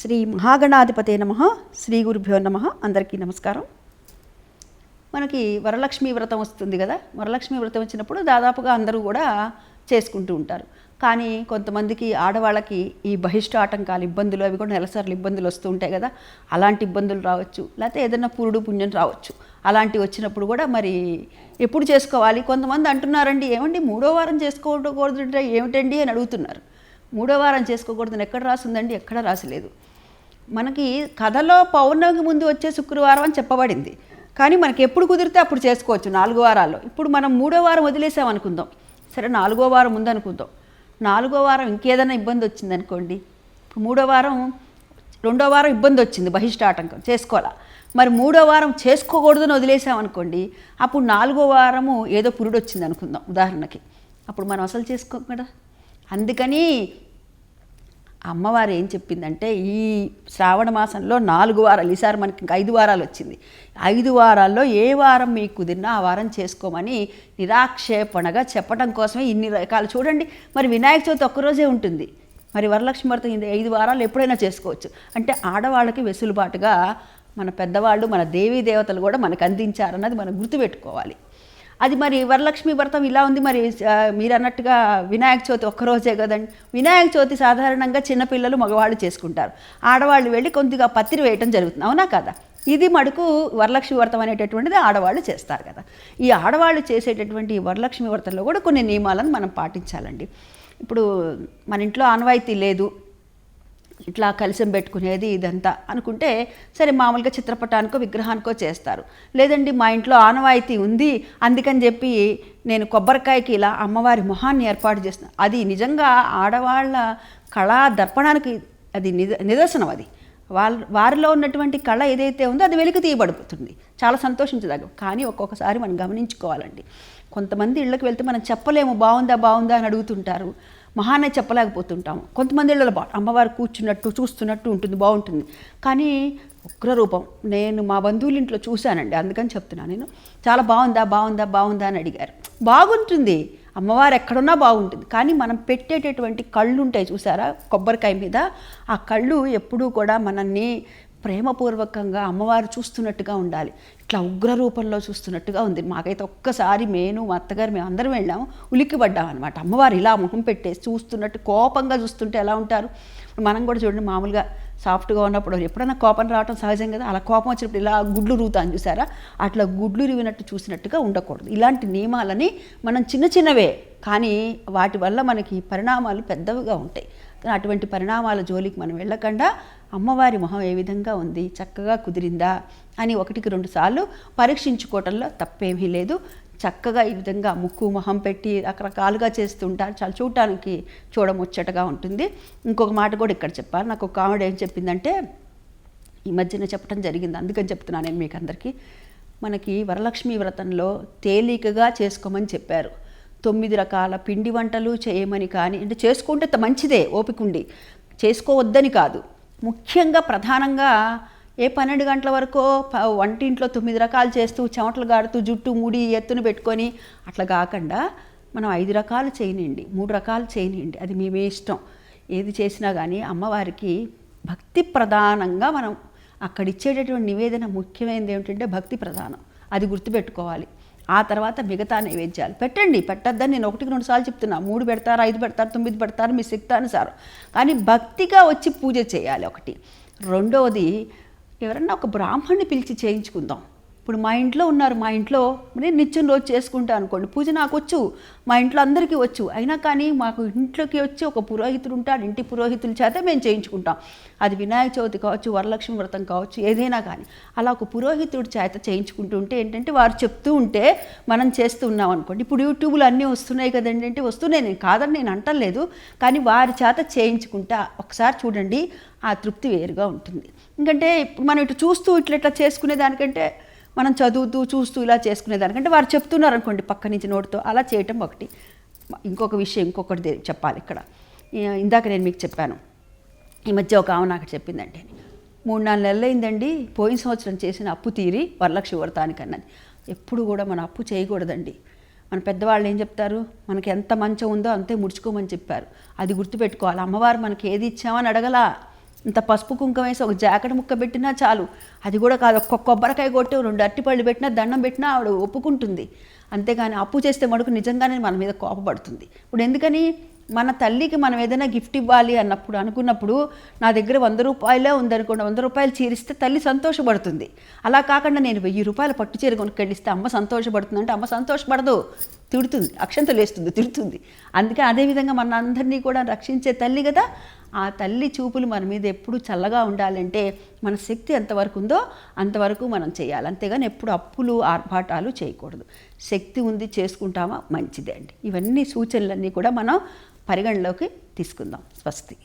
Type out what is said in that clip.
శ్రీ మహాగణాధిపతే నమ శ్రీ గురుభ్యో నమ. అందరికీ నమస్కారం. మనకి వరలక్ష్మి వ్రతం వస్తుంది కదా వరలక్ష్మి వ్రతం వచ్చినప్పుడు దాదాపుగా అందరూ కూడా చేసుకుంటూ ఉంటారు. కానీ కొంతమందికి ఆడవాళ్ళకి ఈ బహిష్ట ఆటంకాలు ఇబ్బందులు అవి కూడా నెలసార్లు ఇబ్బందులు వస్తూ ఉంటాయి కదా అలాంటి ఇబ్బందులు రావచ్చు. లేకపోతే ఏదైనా పురుడు పుణ్యం రావచ్చు. అలాంటివి వచ్చినప్పుడు కూడా మరి ఎప్పుడు చేసుకోవాలి? కొంతమంది అంటున్నారండి ఏమండి మూడో వారం చేసుకోకూడదు ఏమిటండి అని అడుగుతున్నారు. మూడో వారం చేసుకోకూడదని ఎక్కడ రాసిందండి? ఎక్కడ రాసలేదు. మనకి కథలో పౌర్ణమికి ముందు వచ్చే శుక్రవారం అని చెప్పబడింది. కానీ మనకి ఎప్పుడు కుదిరితే అప్పుడు చేసుకోవచ్చు నాలుగో వారాల్లో. ఇప్పుడు మనం మూడో వారం వదిలేసాం అనుకుందాం. సరే నాలుగో వారం ఉందనుకుందాం నాలుగో వారం ఇంకేదైనా ఇబ్బంది వచ్చింది అనుకోండి. ఇప్పుడు మూడో వారం రెండో వారం ఇబ్బంది వచ్చింది బహిష్ట ఆటంకం చేసుకోవాలా? మరి మూడో వారం చేసుకోకూడదని వదిలేసాం అనుకోండి అప్పుడు నాలుగో వారము ఏదో పురుడు వచ్చింది అనుకుందాం ఉదాహరణకి. అప్పుడు మనం అసలు చేసుకోం కదా? అందుకని అమ్మవారు ఏం చెప్పిందంటే ఈ శ్రావణ మాసంలో నాలుగు వారాలు ఈసారి మనకి ఇంకా ఐదు వారాలు వచ్చింది. ఐదు వారాల్లో ఏ వారం మీకు కుదిరినా ఆ వారం చేసుకోమని నిరాక్షేపణగా చెప్పడం కోసమే ఇన్ని రకాలు. చూడండి మరి వినాయక చవితి ఒక్కరోజే ఉంటుంది. మరి వరలక్ష్మి వ్రతం ఇది ఐదు వారాలు ఎప్పుడైనా చేసుకోవచ్చు. అంటే ఆడవాళ్ళకి వెసులుబాటుగా మన పెద్దవాళ్ళు మన దేవీ దేవతలు కూడా మనకు అందించారన్నది మనం గుర్తుపెట్టుకోవాలి. అది మరి వరలక్ష్మి వ్రతం ఇలా ఉంది మరి మీరు అన్నట్టుగా వినాయక చవితి ఒక్కరోజే కదండి. వినాయక చవితి సాధారణంగా చిన్నపిల్లలు మగవాళ్ళు చేసుకుంటారు. ఆడవాళ్ళు వెళ్ళి కొద్దిగా పత్తిరి వేయటం జరుగుతుంది. అవునా కదా? ఇది మటుకు వరలక్ష్మి వ్రతం అనేటటువంటిది ఆడవాళ్ళు చేస్తారు కదా. ఈ ఆడవాళ్ళు చేసేటటువంటి ఈ వరలక్ష్మి వ్రతంలో కూడా కొన్ని నియమాలను మనం పాటించాలండి. ఇప్పుడు మన ఇంట్లో ఆనవాయితీ లేదు. ఇట్లా కలిసం పెట్టుకునేది ఇదంతా అనుకుంటే సరే మామూలుగా చిత్రపటానికో విగ్రహానికో చేస్తారు. లేదండి మా ఇంట్లో ఆనవాయితీ ఉంది అందుకని చెప్పి నేను కొబ్బరికాయకి ఇలా అమ్మవారి మొహాన్ని ఏర్పాటు చేస్తున్నాను అది నిజంగా ఆడవాళ్ళ కళా దర్పణానికి అది నిద నిదర్శనం అది. వాళ్ళ వారిలో ఉన్నటువంటి కళ ఏదైతే ఉందో అది వెలికి తీయబడుతుంది చాలా సంతోషించదగ్గ కానీ ఒక్కొక్కసారి మనం గమనించుకోవాలండి. కొంతమంది ఇళ్ళకి వెళ్తే మనం చెప్పలేము బాగుందా బాగుందా అని అడుగుతుంటారు. మహానే చెప్పలేకపోతుంటాము. కొంతమంది ఇళ్ళలో బా అమ్మవారు కూర్చున్నట్టు చూస్తున్నట్టు ఉంటుంది బాగుంటుంది. కానీ ఉగ్రరూపం నేను మా బంధువుల ఇంట్లో చూశానండి అందుకని చెప్తున్నాను నేను. చాలా బాగుందా బాగుందా బాగుందా అని అడిగారు. బాగుంటుంది. అమ్మవారు ఎక్కడున్నా బాగుంటుంది. కానీ మనం పెట్టేటటువంటి కళ్ళు ఉంటాయి చూసారా? కొబ్బరికాయ మీద. ఆ కళ్ళు ఎప్పుడూ కూడా మనల్ని ప్రేమపూర్వకంగా అమ్మవారు చూస్తున్నట్టుగా ఉండాలి. ఇట్లా ఉగ్ర రూపంలో చూస్తున్నట్టుగా ఉంది. మాకైతే ఒక్కసారి నేను మా అత్తగారు మేము అందరం వెళ్ళాము ఉలిక్కిపడ్డాం అనమాట అమ్మవారు ఇలా ముఖం పెట్టేసి చూస్తున్నట్టు కోపంగా చూస్తుంటే ఎలా ఉంటారు? మనం కూడా చూడండి మామూలుగా సాఫ్ట్గా ఉన్నప్పుడు ఎప్పుడైనా కోపం రావడం సహజం కదా? అలా కోపం వచ్చినప్పుడు ఇలా గుడ్లు రూతాను చూసారా? అట్లా గుడ్లు రివినట్టు చూసినట్టుగా ఉండకూడదు. ఇలాంటి నియమాలని మనం చిన్న చిన్నవే కానీ వాటి వల్ల మనకి పరిణామాలు పెద్దవిగా ఉంటాయి. అటువంటి పరిణామాల జోలికి మనం వెళ్ళకుండా అమ్మవారి మొహం ఏ విధంగా ఉంది? చక్కగా కుదిరిందా? అని ఒకటికి రెండు సార్లు పరీక్షించుకోవటంలో తప్పేమీ లేదు. చక్కగా ఈ విధంగా ముక్కు మొహం పెట్టి రకరకాలుగా చేస్తుంటారు చాలా చూడటానికి చూడముచ్చటగా ఉంటుంది. ఇంకొక మాట కూడా ఇక్కడ చెప్పాలి. నాకు ఒక ఆవిడ ఏం చెప్పిందంటే ఈ మధ్యన చెప్పడం జరిగింది. అందుకని చెప్తున్నాను నేను మీకు అందరికీ. మనకి వరలక్ష్మి వ్రతంలో తేలికగా చేసుకోమని చెప్పారు. తొమ్మిది రకాల పిండి వంటలు చేయమని కానీ అంటే చేసుకుంటే మంచిదే ఓపికండి చేసుకోవద్దని కాదు. ముఖ్యంగా ప్రధానంగా ఏ పన్నెండు గంటల వరకు వంటింట్లో తొమ్మిది రకాలు చేస్తూ చెమటలు గారుతూ జుట్టు ముడి ఎత్తున పెట్టుకొని అట్లా కాకుండా మనం ఐదు రకాలు చేయనండి మూడు రకాలు చేయనండి అది మేమే ఇష్టం. ఏది చేసినా కానీ అమ్మవారికి భక్తి ప్రధానంగా మనం అక్కడ ఇచ్చేటటువంటి నివేదన ముఖ్యమైనది ఏమిటంటే భక్తి ప్రధానం. అది గుర్తుపెట్టుకోవాలి. ఆ తర్వాత మిగతా నైవేద్యాలు పెట్టండి. పెట్టద్దని నేను ఒకటికి రెండు సార్లు చెప్తున్నా. మూడు పెడతారు ఐదు పెడతారు తొమ్మిది పెడతారు మీ శక్తానుసారం కానీ భక్తిగా వచ్చి పూజ చేయాలి ఒకటి. రెండవది ఎవరన్నా ఒక బ్రాహ్మణ్ణి పిలిచి చేయించుకుందాం. ఇప్పుడు మా ఇంట్లో ఉన్నారు మా ఇంట్లో నేను నిత్యం రోజు చేసుకుంటా అనుకోండి. పూజ నాకు వచ్చు మా ఇంట్లో అందరికీ వచ్చు. అయినా కానీ మాకు ఇంట్లోకి వచ్చి ఒక పురోహితుడు ఉంటాడు ఇంటి పురోహితుల చేత మేము చేయించుకుంటాం. అది వినాయక చవితి కావచ్చు వరలక్ష్మి వ్రతం కావచ్చు ఏదైనా కానీ. అలా ఒక పురోహితుడి చేత చేయించుకుంటూ ఉంటే ఏంటంటే వారు చెప్తూ ఉంటే మనం చేస్తూ ఉన్నాం అనుకోండి. ఇప్పుడు యూట్యూబ్లో అన్నీ వస్తున్నాయి కదండి అంటే వస్తున్నాయి. నేను కాదని నేను అంటలేదు కానీ వారి చేత చేయించుకుంటా ఒకసారి చూడండి ఆ తృప్తి వేరుగా ఉంటుంది. ఎందుకంటే మనం ఇటు చూస్తూ ఇట్లా ఇట్లా చేసుకునే దానికంటే మనం చదువుతూ చూస్తూ ఇలా చేసుకునేదానికంటే వారు చెప్తున్నారు అనుకోండి పక్క నుంచి నోటితో. అలా చేయటం ఒకటి. ఇంకొక విషయం ఇంకొకటి చెప్పాలి ఇక్కడ. ఇందాక నేను మీకు చెప్పాను. ఈ మధ్య ఒక ఆమె నాకు చెప్పిందండి మూడు నాలుగు నెలలు అయిందండి పోయిన సంవత్సరం చేసిన అప్పు తీరి వరలక్ష్మి వ్రతానికి అన్నది ఎప్పుడు కూడా మన అప్పు చేయకూడదండి. మన పెద్దవాళ్ళు ఏం చెప్తారు? మనకి ఎంత మంచం ఉందో అంతే ముడుచుకోమని చెప్పారు. అది గుర్తుపెట్టుకోవాలి. అమ్మవారు మనకి ఏది ఇచ్చామని అడగలా. ఇంత పసుపు కుంకుమ వేసి ఒక జాకెట్ ముక్క పెట్టినా చాలు. అది కూడా కాదు ఒక్క కొబ్బరికాయ కొట్టి రెండు అట్టిపళ్ళు పెట్టినా దండం పెట్టినా ఆవిడ ఒప్పుకుంటుంది. అంతేగాని అప్పు చేస్తే మడుకు నిజంగానే మన మీద కోపపడుతుంది. ఇప్పుడు ఎందుకని? మన తల్లికి మనం ఏదైనా గిఫ్ట్ ఇవ్వాలి అన్నప్పుడు అనుకున్నప్పుడు నా దగ్గర వంద రూపాయలే ఉందనుకోండి వంద రూపాయలు చీరిస్తే తల్లి సంతోషపడుతుంది. అలా కాకుండా నేను వెయ్యి రూపాయలు పట్టు చీర కొనుక్కెళ్ళిస్తే అమ్మ సంతోషపడుతుంది అంటే అమ్మ సంతోషపడదు. తిడుతుంది అక్షంతలు వేస్తుంది తిడుతుంది. అందుకే అదేవిధంగా మన అందరినీ కూడా రక్షించే తల్లి కదా. ఆ తల్లి చూపులు మన మీద ఎప్పుడు చల్లగా ఉండాలంటే మన శక్తి ఎంతవరకు ఉందో అంతవరకు మనం చేయాలి. అంతేగాని ఎప్పుడు అప్పులు ఆర్భాటాలు చేయకూడదు. శక్తి ఉంది చేసుకుంటామా? మంచిదే అండి. ఇవన్నీ సూచనలన్నీ కూడా మనం పరిగణలోకి తీసుకుందాం. స్వస్తి.